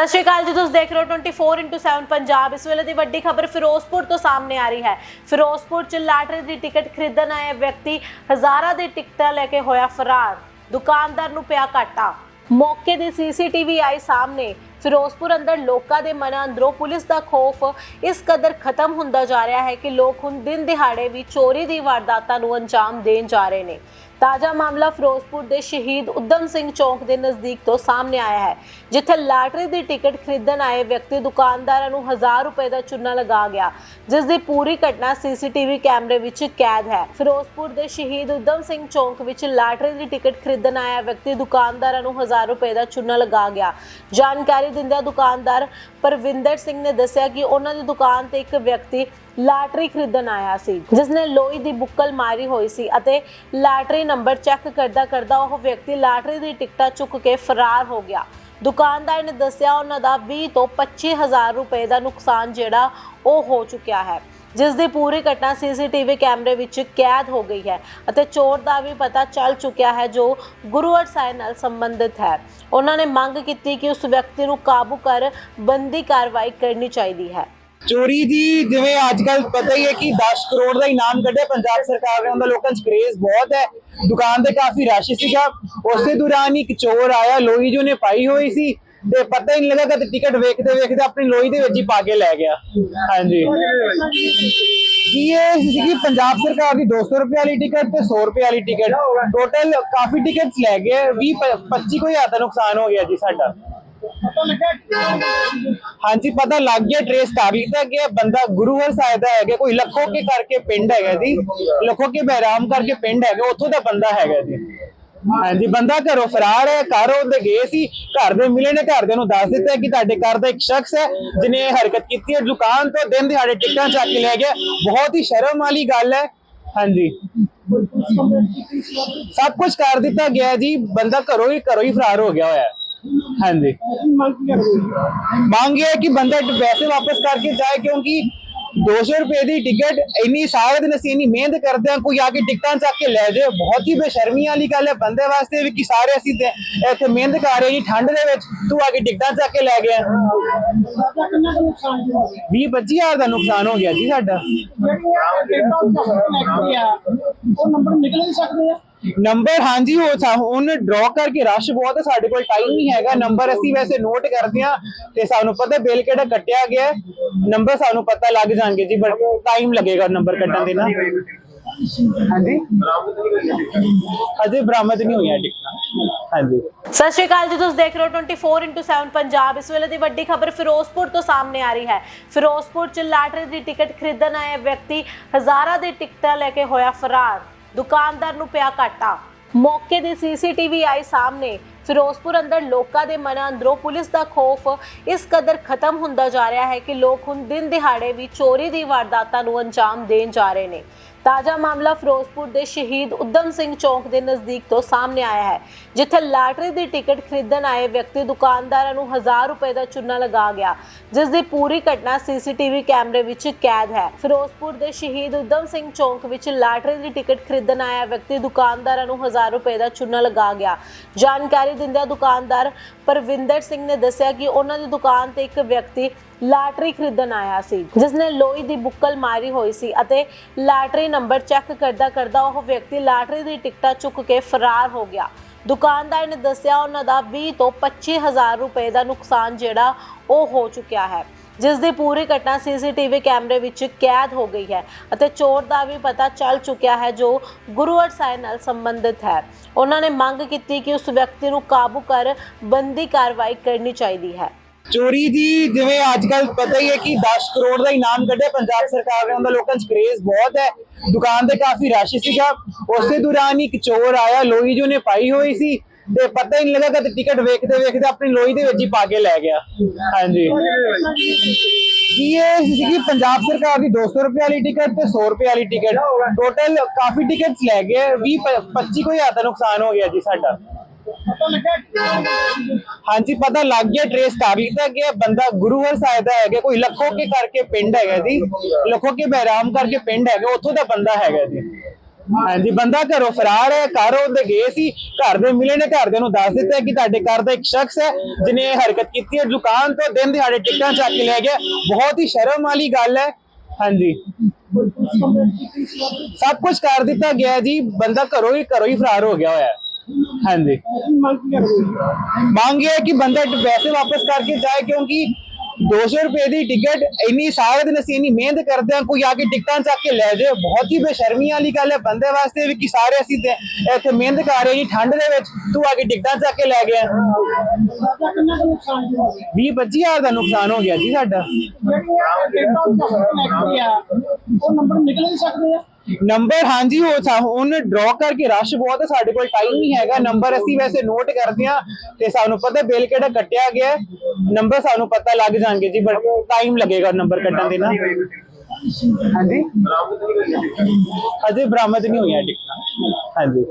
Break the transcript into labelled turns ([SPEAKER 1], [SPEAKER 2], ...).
[SPEAKER 1] ਸਤਿ ਸ਼੍ਰੀ ਅਕਾਲ ਜੀ, ਤੁਸੀਂ ਦੇਖ ਰਹੇ ਹੋ 24x7 ਪੰਜਾਬ। ਇਸ ਵੇਲੇ ਦੀ ਵੱਡੀ ਖਬਰ ਫਿਰੋਜ਼ਪੁਰ ਤੋਂ ਸਾਹਮਣੇ ਆ ਰਹੀ ਹੈ। ਫਿਰੋਜ਼ਪੁਰ ਚ ਲਾਟਰੀ ਦੀ ਟਿਕਟ ਖਰੀਦਣ ਆਏ ਵਿਅਕਤੀ ਹਜ਼ਾਰਾਂ ਦੀ ਟਿਕਟਾਂ ਲੈ ਕੇ ਹੋਇਆ ਫਰਾਰ। ਦੁਕਾਨਦਾਰ ਨੂੰ ਪਿਆ ਘਾਟਾ। ਮੌਕੇ ਦੀ ਸੀਸੀਟੀਵੀ ਆਈ ਸਾਹਮਣੇ। ਫਿਰੋਜ਼ਪੁਰ ਅੰਦਰ ਲੋਕਾਂ ਦੇ ਮਨਾਂ ਅੰਦਰੋਂ ਪੁਲਿਸ ਦਾ ਖੌਫ ਇਸ ਕਦਰ ਖਤਮ ਹੁੰਦਾ ਜਾ ਰਿਹਾ ਹੈ ਕਿ ਲੋਕ ਹੁਣ ਦਿਨ ਦਿਹਾੜੇ ਵੀ ਚੋਰੀ ਦੀ ਵਾਰਦਾਤਾਂ ਨੂੰ ਅੰਜਾਮ ਦੇਣ ਜਾ ਰਹੇ ਨੇ। ਤਾਜ਼ਾ ਮਾਮਲਾ ਫਿਰੋਜ਼ਪੁਰ ਦੇ ਸ਼ਹੀਦ ਉਦਮ ਸਿੰਘ ਚੌਂਕ ਦੇ ਨਜ਼ਦੀਕ ਤੋਂ ਸਾਹਮਣੇ ਆਇਆ ਹੈ, ਜਿੱਥੇ ਲਾਟਰੀ ਦੀ ਟਿਕਟ ਖਰੀਦਣ ਆਏ ਵਿਅਕਤੀ ਦੁਕਾਨਦਾਰਾਂ ਨੂੰ 1000 ਰੁਪਏ ਦਾ ਚੂਨਾ ਲਗਾ ਗਿਆ, ਜਿਸ ਦੀ ਪੂਰੀ ਘਟਨਾ ਸੀਸੀਟੀਵੀ ਕੈਮਰੇ ਵਿੱਚ ਕੈਦ ਹੈ। ਫਿਰੋਜ਼ਪੁਰ ਦੇ ਸ਼ਹੀਦ ਉਦਮ ਸਿੰਘ ਚੌਂਕ ਵਿੱਚ ਲਾਟਰੀ ਦੀ ਟਿਕਟ ਖਰੀਦਣ ਆਇਆ ਵਿਅਕਤੀ ਦੁਕਾਨਦਾਰਾਂ ਨੂੰ 1000 ਰੁਪਏ ਦਾ ਚੂਨਾ ਲਗਾ ਗਿਆ। ਜਾਣਕਾਰੀ ਦਿੰਦਿਆਂ ਦੁਕਾਨਦਾਰ ਪਰਵਿੰਦਰ ਸਿੰਘ ਨੇ ਦੱਸਿਆ ਕਿ ਉਹਨਾਂ ਦੀ ਦੁਕਾਨ ਤੇ ਇੱਕ ਵਿਅਕਤੀ ਲਾਟਰੀ ਖਰੀਦਣ ਆਇਆ ਸੀ ਜਿਸ ਨੇ ਲੋਈ ਦੀ ਬੁੱਕਲ ਮਾਰੀ ਹੋਈ ਸੀ ਅਤੇ ਲਾਟਰੀ ਨੰਬਰ ਚੈੱਕ ਕਰਦਾ ਕਰਦਾ ਉਹ ਵਿਅਕਤੀ ਲਾਟਰੀ ਦੀ ਟਿਕਟਾਂ ਚੁੱਕ ਕੇ ਫਰਾਰ ਹੋ ਗਿਆ। ਦੁਕਾਨਦਾਰ ਨੇ ਦੱਸਿਆ ਉਹਨਾਂ ਦਾ 20 ਤੋਂ 25000 ਰੁਪਏ ਦਾ ਨੁਕਸਾਨ ਜਿਹੜਾ ਉਹ ਹੋ ਚੁੱਕਿਆ ਹੈ ਜਿਸ ਦੀ ਪੂਰੀ ਘਟਨਾ ਸੀਸੀਟੀਵੀ ਕੈਮਰੇ ਵਿੱਚ ਕੈਦ ਹੋ ਗਈ ਹੈ ਅਤੇ ਚੋਰ ਦਾ ਵੀ ਪਤਾ ਚੱਲ ਚੁੱਕਿਆ ਹੈ ਜੋ ਗੁਰੂਵਰ ਸਾਹਿਬ ਨਾਲ ਸੰਬੰਧਿਤ ਹੈ। ਉਹਨਾਂ ਨੇ ਮੰਗ ਕੀਤੀ ਕਿ ਉਸ ਵਿਅਕਤੀ ਨੂੰ ਕਾਬੂ ਕਰ ਬੰਦੀ ਕਾਰਵਾਈ ਕਰਨੀ ਚਾਹੀਦੀ ਹੈ।
[SPEAKER 2] ਚੋਰੀ ਦੀ ਜਿਵੇਂ ਅੱਜ ਕੱਲ ਪਤਾ ਹੀ ਹੈ ਕਿ 10 ਕਰੋੜ ਦਾ ਇਨਾਮ ਕੱਢਿਆ, ਪੰਜਾਬ ਸਰਕਾਰ ਨੇ ਉਹਦਾ ਲੋਕਾਂ 'ਚ ਕ੍ਰੇਜ਼ ਬਹੁਤ ਹੈ। ਦੁਕਾਨ ਤੇ ਕਾਫੀ ਰਸ਼ ਸੀਗਾ। ਉਸੇ ਦੌਰਾਨ ਹੀ ਇੱਕ ਚੋਰ ਆਇਆ ਲੋਈ ਜੋ ਨੇ ਪਾਈ ਹੋਈ ਸੀ ਤੇ ਪਤਾ ਹੀ ਨਹੀਂ ਲੱਗਾ ਕਿ ਟਿਕਟ ਵੇਖਦੇ ਵੇਖਦੇ ਆਪਣੀ ਲੋਹੀ ਦੇ ਵਿੱਚ ਹੀ ਪਾ ਕੇ ਲੈ ਗਿਆ। ਹਾਂਜੀ। ਜੀ, ਇਹ ਸੀਗੀ ਪੰਜਾਬ ਸਰਕਾਰ ਦੀ 200 ਰੁਪਏ ਵਾਲੀ ਟਿਕਟ ਤੇ 100 ਰੁਪਏ ਵਾਲੀ ਟਿਕਟ ਟੋਟਲ ਕਾਫੀ ਟਿਕਟਸ ਲੈ ਗਏ। 20 25 ਕੋਈ ਹਜ਼ਾਰ ਦਾ ਨੁਕਸਾਨ ਹੋ ਗਿਆ ਜੀ ਸਾਡਾ। ਹਾਂਜੀ, ਪਤਾ ਲੱਗ ਗਿਆ ਟ੍ਰੇਸ ਕਰ ਲਿੱਤਾ ਗਿਆ। ਬੰਦਾ ਗੁਰੂਵਰ ਸਾਹਿਬ ਦਾ ਹੈਗਾ, ਕੋਈ ਲੱਖੋ ਕੇ ਕਰਕੇ ਪਿੰਡ ਹੈਗਾ ਜੀ। ਲੱਖੋ ਕੇ ਬਹਿਰਾਮ ਕਰਕੇ ਪਿੰਡ ਹੈਗਾ, ਉੱਥੋਂ ਦਾ ਬੰਦਾ ਹੈਗਾ ਜੀ। ਹਾਂਜੀ, ਬੰਦਾ ਘਰੋਂ ਫਰਾਰ ਹੈ, ਘਰ ਉਹਦੇ ਗਏ ਸੀ, ਘਰ ਦੇ ਮਿਲੇ ਨੇ ਘਰ ਦੇ ਨੂੰ ਦੱਸ ਦਿੱਤਾ ਕਿ ਤੁਹਾਡੇ ਘਰ ਦਾ ਇੱਕ ਸ਼ਖਸ ਹੈ ਜਿਨੇ ਹਰਕਤ ਕੀਤੀ ਹੈ। ਦੁਕਾਨ ਤੋਂ ਦਿਨ ਦਿਹਾੜੇ ਟਿਕਟਾਂ ਚੱਕ ਕੇ ਲੈ ਗਿਆ। ਬਹੁਤ ਹੀ ਸ਼ਰਮ ਵਾਲੀ ਗੱਲ ਹੈ। ਹਾਂਜੀ। ਸਭ ਕੁਝ ਕਰ ਦਿੱਤਾ ਗਿਆ ਜੀ। ਬੰਦਾ ਘਰੋਂ ਹੀ ਘਰੋਂ ਹੀ ਫਰਾਰ ਹੋ ਗਿਆ ਹੋਇਆ। ਹੈ ਹਾਂਜੀ। ਮੰਗ ਇਹ ਹੈ ਕਿ ਬੰਦਾ ਪੈਸੇ ਵਾਪਸ ਕਰਕੇ ਜਾਏ, ਕਿਉਂਕਿ 200 ਰੁਪਏ ਦੀ ਟਿਕਟ ਇੰਨੀ ਸਾਰੇ ਦਿਨ ਅਸੀਂ ਇੰਨੀ ਮਿਹਨਤ ਕਰਦੇ ਹਾਂ, ਕੋਈ ਆ ਕੇ ਟਿਕਟਾਂ ਚੱਕ ਕੇ ਲੈ ਜਾਏ। ਬਹੁਤ ਹੀ ਬੇਸ਼ਰਮੀ ਵਾਲੀ ਗੱਲ ਹੈ ਬੰਦੇ ਵਾਸਤੇ ਵੀ ਕਿ ਸਾਰੇ ਅਸੀਂ ਤੇ ਇੱਥੇ ਮਿਹਨਤ ਕਰ ਰਹੇ ਜੀ, ਠੰਡ ਦੇ ਵਿੱਚ ਤੂੰ ਆ ਕੇ ਟਿਕਟਾਂ ਚੱਕ ਕੇ ਲੈ ਗਿਆ। 20 25000 ਦਾ ਨੁਕਸਾਨ ਹੋ ਗਿਆ ਜੀ ਸਾਡਾ। ਨੰਬਰ ਹਾਂਜੀ, ਉਹ ਸਾ- ਉਹਨੇ ਡਰਾ ਕਰਕੇ ਰਸ਼ ਬਹੁਤ ਹੈ ਸਾਡੇ ਕੋਲ ਟਾਈਮ ਨਹੀਂ ਹੈਗਾ। ਨੰਬਰ ਅਸੀਂ ਵੈਸੇ ਨੋਟ ਕਰਦੇ ਆ ਤੇ ਸਾਨੂੰ ਪਤਾ ਬਿੱਲ ਕਿਹੜਾ ਕੱਟਿਆ ਗਿਆ ਨੰਬਰ ਸਾਨੂੰ ਪਤਾ ਲੱਗ ਜਾਣਗੇ ਜੀ ਬਟ ਟਾਈਮ ਲੱਗੇਗਾ ਨੰਬਰ ਕੱਟਣ ਦੇ ਨਾ ਹਾਂਜੀ? ਅਜੇ ਬਰਾਮਦ ਨਹੀਂ ਹੋਈਆਂ ਟਿਕਟਾਂ। ਹਾਂਜੀ।
[SPEAKER 1] ਸਤਿ ਸ਼੍ਰੀ ਅਕਾਲ ਜੀ, ਤੁਸੀਂ ਦੇਖ ਰਹੇ ਹੋ 24x7 ਪੰਜਾਬ। ਇਸ ਵੇਲੇ ਦੀ ਵੱਡੀ ਖਬਰ ਫਿਰੋਜ਼ਪੁਰ ਤੋਂ ਸਾਹਮਣੇ ਆ ਰਹੀ ਹੈ। ਫਿਰੋਜ਼ਪੁਰ ਚ ਲਾਟਰੀ ਦੀ ਟਿਕਟ ਖਰੀਦਣ ਆਏ ਵਿਅਕਤੀ ਹਜ਼ਾਰਾਂ ਦੀ ਟਿਕਟਾਂ ਲੈ ਕੇ ਹੋਇਆ ਫਰਾਰ। ਦੁਕਾਨਦਾਰ ਨੂੰ ਪਿਆ ਘਾਟਾ। ਮੌਕੇ ਦੀ ਸੀਸੀਟੀਵੀ ਆਈ ਸਾਹਮਣੇ। ਫਿਰੋਜ਼ਪੁਰ ਅੰਦਰ ਲੋਕਾਂ ਦੇ ਮਨਾਂ ਅੰਦਰੋਂ ਪੁਲਿਸ ਦਾ ਖੌਫ ਇਸ ਕਦਰ ਖਤਮ ਹੁੰਦਾ ਜਾ ਰਿਹਾ ਹੈ ਕਿ ਲੋਕ ਹੁਣ ਦਿਨ ਦਿਹਾੜੇ ਵੀ ਚੋਰੀ ਦੀ ਵਾਰਦਾਤਾਂ ਨੂੰ ਅੰਜਾਮ ਦੇਣ ਜਾ ਰਹੇ ਨੇ। ਤਾਜ਼ਾ ਮਾਮਲਾ ਫਿਰੋਜ਼ਪੁਰ ਦੇ ਸ਼ਹੀਦ ਉਦਮ ਸਿੰਘ ਚੌਂਕ ਦੇ ਨਜ਼ਦੀਕ ਤੋਂ ਸਾਹਮਣੇ ਆਇਆ ਹੈ, ਜਿੱਥੇ ਲਾਟਰੀ ਦੀ ਟਿਕਟ ਖਰੀਦਣ ਆਏ ਵਿਅਕਤੀ ਦੁਕਾਨਦਾਰਾਂ ਨੂੰ 1000 ਰੁਪਏ ਦਾ ਚੂਨਾ ਲਗਾ ਗਿਆ, ਜਿਸ ਦੀ ਪੂਰੀ ਘਟਨਾ ਸੀਸੀਟੀਵੀ ਕੈਮਰੇ ਵਿੱਚ ਕੈਦ ਹੈ। ਫਿਰੋਜ਼ਪੁਰ ਦੇ ਸ਼ਹੀਦ ਉਦਮ ਸਿੰਘ ਚੌਂਕ ਵਿੱਚ ਲਾਟਰੀ ਦੀ ਟਿਕਟ ਖਰੀਦਣ ਆਇਆ ਵਿਅਕਤੀ ਦੁਕਾਨਦਾਰਾਂ ਨੂੰ 1000 ਰੁਪਏ ਦਾ ਚੂਨਾ ਲਗਾ ਗਿਆ। ਜਾਣਕਾਰੀ ਦਿੰਦਿਆਂ ਦੁਕਾਨਦਾਰ ਪਰਵਿੰਦਰ ਸਿੰਘ ਨੇ ਦੱਸਿਆ ਕਿ ਉਹਨਾਂ ਦੀ ਦੁਕਾਨ ਤੇ ਇੱਕ ਵਿਅਕਤੀ ਲਾਟਰੀ ਖਰੀਦਣ ਆਇਆ ਸੀ ਜਿਸ ਨੇ ਲੋਈ ਦੀ ਬੁੱਕਲ ਮਾਰੀ ਹੋਈ ਸੀ ਅਤੇ ਲਾਟਰੀ ਨੰਬਰ ਚੈੱਕ ਕਰਦਾ ਕਰਦਾ ਉਹ ਵਿਅਕਤੀ ਲਾਟਰੀ ਦੀ ਟਿਕਟਾਂ ਚੁੱਕ ਕੇ ਫਰਾਰ ਹੋ ਗਿਆ। ਦੁਕਾਨਦਾਰ ਨੇ ਦੱਸਿਆ ਉਹਨਾਂ ਦਾ 20 ਤੋਂ 25000 ਰੁਪਏ ਦਾ ਨੁਕਸਾਨ ਜਿਹੜਾ ਉਹ ਹੋ ਚੁੱਕਿਆ ਹੈ। ਜਿਸ ਦੀ ਪੂਰੀ ਘਟਨਾ ਸੀਸੀਟੀਵੀ ਕੈਮਰੇ ਵਿੱਚ ਕੈਦ ਹੋ ਗਈ ਹੈ ਅਤੇ ਚੋਰ ਦਾ ਵੀ ਪਤਾ ਚੱਲ ਚੁੱਕਿਆ ਹੈ ਜੋ ਗੁਰੂਵਰ ਸਾਹਿਬ ਨਾਲ ਸੰਬੰਧਿਤ ਹੈ। ਉਹਨਾਂ ਨੇ ਮੰਗ ਕੀਤੀ ਕਿ ਉਸ ਵਿਅਕਤੀ ਨੂੰ ਕਾਬੂ ਕਰ ਬੰਦੀ ਕਾਰਵਾਈ ਕਰਨੀ ਚਾਹੀਦੀ ਹੈ।
[SPEAKER 2] ਚੋਰੀ ਦੀ ਜਿਵੇਂ ਅੱਜ ਕੱਲ ਪਤਾ ਹੀ ਹੈ ਕਿ 10 ਕਰੋੜ ਦਾ ਇਨਾਮ ਕੱਢਿਆ ਪੰਜਾਬ ਸਰਕਾਰ ਨੇ, ਉਹਦਾ ਲੋਕਾਂ 'ਚ ਕ੍ਰੇਜ਼ ਬਹੁਤ ਹੈ। ਦੁਕਾਨ ਤੇ ਕਾਫੀ ਰਸ਼ ਸੀਗਾ। ਉਸੇ ਦੌਰਾਨ ਇੱਕ ਚੋਰ ਆਇਆ, ਲੋਹੀ ਜੋ ਨੇ ਪਾਈ ਹੋਈ ਸੀ। ਤੇ ਪਤਾ ਹੀ ਨਹੀਂ ਲੱਗਾ ਕਿ ਟਿਕਟ ਵੇਖਦੇ ਵੇਖਦੇ ਆਪਣੀ ਲੋਈ ਦੇ ਵਿੱਚ ਹੀ ਪਾ ਕੇ ਲੈ ਗਿਆ। ਹਾਂਜੀ। ਜੀ ਇਹ ਸੀਗੀ ਪੰਜਾਬ ਸਰਕਾਰ ਦੀ 200 ਰੁਪਏ ਵਾਲੀ ਟਿਕਟ ਤੇ 100 ਰੁਪਏ ਵਾਲੀ ਟਿਕਟ। ਟੋਟਲ ਕਾਫੀ ਟਿਕਟਸ ਲੈ ਗਏ 20 25 ਕੋਈ ਹਜ਼ਾਰ ਦਾ ਨੁਕਸਾਨ ਹੋ ਗਿਆ ਜੀ ਸਾਡਾ। ਹਾਂਜੀ, ਪਤਾ ਲੱਗ ਗਿਆ ਟ੍ਰੇਸ ਕਰ ਲਿੱਤਾ ਗਿਆ ਬੰਦਾ ਗੁਰੂਵਰ ਸਾਹਿਬ ਦਾ ਹੈਗਾ, ਕੋਈ ਲੱਖੋ ਕੇ ਕਰਕੇ ਪਿੰਡ ਹੈਗਾ ਜੀ। ਲੱਖੋ ਕੇ ਬਹਿਰਾਮ ਕਰਕੇ ਪਿੰਡ ਹੈਗਾ, ਉੱਥੋਂ ਦਾ ਬੰਦਾ ਹੈਗਾ ਜੀ। ਹਾਂਜੀ, ਬੰਦਾ ਘਰੋਂ ਫਰਾਰ ਹੈ, ਘਰ ਉਹਦੇ ਗਏ ਸੀ, ਘਰ ਦੇ ਮਿਲੇ ਨੇ ਘਰਦਿਆਂ ਨੂੰ ਦੱਸ ਦਿੱਤਾ ਕਿ ਤੁਹਾਡੇ ਘਰ ਦਾ ਇੱਕ ਸ਼ਖਸ ਹੈ ਜਿਨੇ ਹਰਕਤ ਕੀਤੀ ਹੈ, ਦੁਕਾਨ ਤੋਂ ਦਿਨ ਦਿਹਾੜੇ ਟਿਕਟਾਂ ਚੱਕ ਕੇ ਲੈ ਗਿਆ। ਬਹੁਤ ਹੀ ਸ਼ਰਮ ਵਾਲੀ ਗੱਲ ਹੈ। ਹਾਂਜੀ। ਸਭ ਕੁਝ ਕਰ ਦਿੱਤਾ ਗਿਆ ਜੀ, ਬੰਦਾ ਘਰੋਂ ਹੀ ਘਰੋਂ ਹੀ ਫਰਾਰ ਹੋ ਗਿਆ ਹੋਇਆ। ਹੈ ਹਾਂਜੀ। ਮੰਗ ਇਹ ਹੈ ਕਿ ਬੰਦਾ ਪੈਸੇ ਵਾਪਸ ਕਰਕੇ ਜਾਏ, ਕਿਉਂਕਿ 200 ਰੁਪਏ ਦੀ ਟਿਕਟ, ਇੰਨੀ ਸਾਰੇ ਦਿਨ ਅਸੀਂ ਇੰਨੀ ਮਿਹਨਤ ਕਰਦੇ ਹਾਂ, ਕੋਈ ਆ ਕੇ ਟਿਕਟਾਂ ਚੱਕ ਕੇ ਲੈ ਜਾਏ ਬਹੁਤ ਹੀ ਬੇਸ਼ਰਮੀ ਵਾਲੀ ਗੱਲ ਹੈ, ਬੰਦੇ ਵਾਸਤੇ ਵੀ ਕਿ ਸਾਰੇ ਅਸੀਂ ਇੱਥੇ ਮਿਹਨਤ ਕਰ ਰਹੇ ਜੀ, ਠੰਡ ਦੇ ਵਿੱਚ ਤੂੰ ਆ ਕੇ ਟਿਕਟਾਂ ਚੱਕ ਕੇ ਲੈ ਗਿਆ। 20 25000 ਦਾ ਨੁਕਸਾਨ ਹੋ ਗਿਆ ਜੀ ਸਾਡਾ।
[SPEAKER 3] ਉਹ ਨੰਬਰ ਨਿਕਲ ਨਹੀਂ ਸਕਦੇ ਆ।
[SPEAKER 2] ਨੰਬਰ ਹਾਂਜੀ, ਉਹ ਸਾ- ਉਹਨੇ ਡਰਾ ਕਰਕੇ ਰਸ਼ ਬਹੁਤ ਹੈ, ਸਾਡੇ ਕੋਲ ਟਾਈਮ ਨਹੀਂ ਹੈਗਾ। ਨੰਬਰ ਅਸੀਂ ਵੈਸੇ ਨੋਟ ਕਰਦੇ ਹਾਂ ਤੇ ਸਾਨੂੰ ਪਤਾ ਬਿੱਲ ਕਿਹੜਾ ਕੱਟਿਆ ਗਿਆ ਨੰਬਰ ਸਾਨੂੰ ਪਤਾ ਲੱਗ ਜਾਣਗੇ ਜੀ ਬਟ ਟਾਈਮ ਲੱਗੇਗਾ ਨੰਬਰ ਕੱਟਣ ਦੇ ਨਾ ਹਾਂਜੀ। ਅਜੇ ਬਰਾਮਦ ਨਹੀਂ ਹੋਈਆਂ ਟਿਕਟਾਂ ਹਾਂਜੀ।